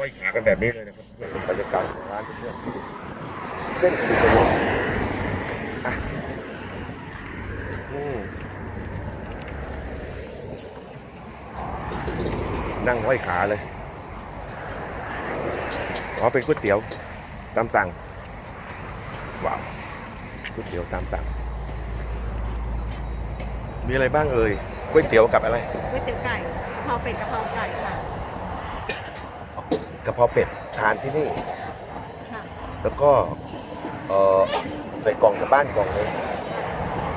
ห้อยขากันแบบนี้เลยนะครับเพื่อนเป็นบรรยากาศของร้านเพื่อนเส้นคือประโยชน์อะนั่งห้อยขาเลยอ๋อเป็นก๋วยเตี๋ยวตามสั่งว้าวก๋วยเตี๋ยวตามสั่ง มีอะไรบ้างเอ่ยก๋วยเตี๋ยวกับอะไรก๋วยเตี๋ยวไก่กะเพราเป็ดกะเพราไก่ค่ะ กระเพราเป็ดทานที่นี่ ค่ะแล้วก็เออใส่กล่องจากบ้านกล่องเลย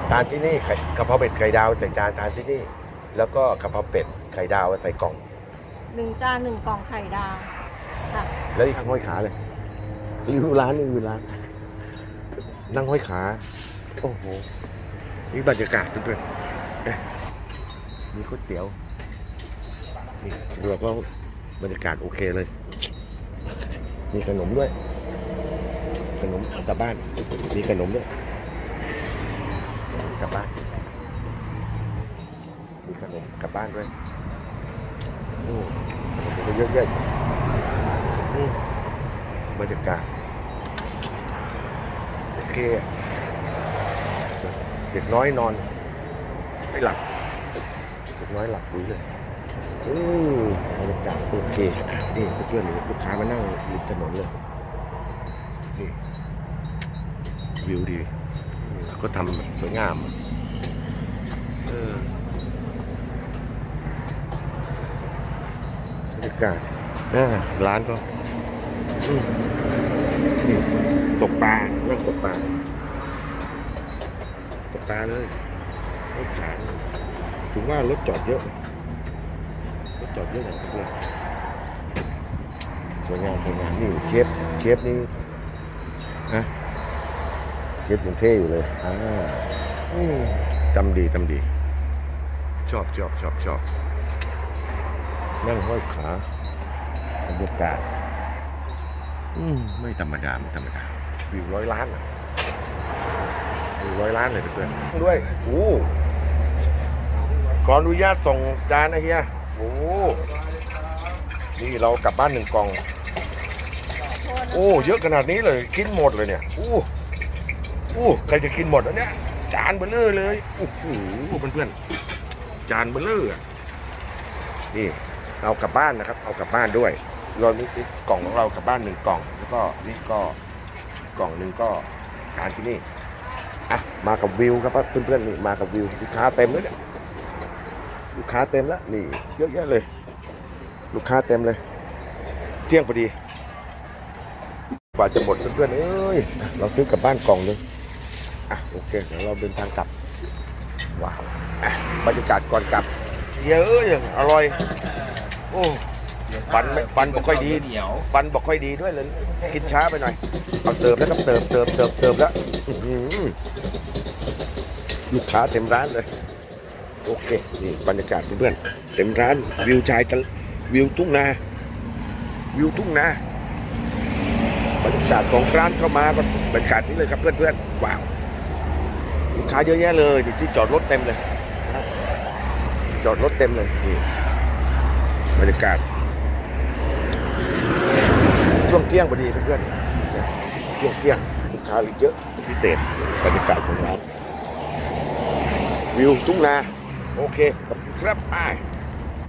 ทานที่นี่ไข่กระเพราเป็ดไข่ดาวใส่จานทานที่นี่ แล้วก็กระเพราเป็ดไข่ดาวใส่กล่อง หนึ่งจานหนึ่งกล่องไข่ดาวค่ะแล้วอีกข้างห้อยขาเลยรีวิวร้านรีวิวร้าน นั่งห้อยขา โอ้โห นี่บรรยากาศเพื่อนๆเอ๊ะมีก๋วยเตี๋ยว นี่เราก็ บรรยากาศโอเคเลย มีขนมด้วย ขนมกลับบ้าน มีขนมด้วยกลับบ้าน มีขนมกลับบ้านด้วยโอ้ขนมเยอะแยะอืมบรรยากาศโอเคเด็กน้อยนอน ไม่หลับเด็กน้อยหลับดีเลย อือบรรยากาศโอเคนี่เพื่อนๆลูกค้ามานั่งริมถนนเลยนี่วิวดีก็ทำสวยงามเออบรรยากาศอ่าร้านก็ตกปลานั่งตกปลาตกปลาเลยรถขายถึงว่ารถจอดเยอะ จอดเยอะหน่อยเพื่อนสวยงามสวยงามนี่เชฟเชฟนี่ฮะเชฟยังเท่อยู่เลยอ่าจำดีจำดี ชอบชอบชอบชอบนั่งห้อยขาบรรยากาศอืมไม่ธรรมดาไม่ธรรมดาวิวร้อยล้านวิวร้อยล้านเลยเพื่อนด้วยโอ้ขออนุญาตส่งจานนะเฮีย โอ้นี่เรากลับบ้านหนึ่งกล่อง โอ้เยอะขนาดนี้เลยกินหมดเลยเนี่ยโอ้โอ้ใครจะกินหมดอันเนี้ยจานเบลเลอร์เลยโอ้โหเพื่อนๆจานเบลเลอร์อะนี่เอากลับบ้านนะครับ เอากลับบ้านด้วยเรานี่กล่องของเรากลับบ้านหนึ่งกล่อง แล้วก็นี่ก็กล่องหนึ่งก็ทานที่นี่อะมากับวิวครับเพื่อนๆนี่มากับวิวลูกค้าเต็มเลยเนี่ย ลูกค้าเต็มแล้วนี่เยอะแยะเลย ลูกค้าเต็มเลย เที่ยงพอดีกว่าจะหมดเพื่อนๆเอ้ยเราซื้อกลับบ้านกล่องหนึงอะโอเคเดี๋ยวเราเดินทางกลับว้าวอะบรรยากาศก่อนกลับ เยอะอย่างอร่อย โอ้ฟันไม่ฟันบอกค่อยดีเหนียวฟันบอกค่อยดีด้วยเลยกินช้าไปหน่อยเอาเติมแล้วครับเติมเติมเติมเติมแล้วอื้อหือลูกค้าเต็มร้านเลย โอเค นี่บรรยากาศเพื่อนๆเต็มร้านวิวชายทะวิวทุ่งนาวิวทุ่งนาบรรยากาศของร้านเข้ามาก็บรรยากาศนี้เลยครับเพื่อนๆว้าวลูกค้าเยอะแยะเลยที่จอดรถเต็มเลยจอดรถเต็มเลยนี่บรรยากาศช่วงเที่ยงพอดีเพื่อนๆช่วงเที่ยงลูกค้าเยอะพิเศษบรรยากาศของร้านวิวทุ่งนา โอเค ครับไป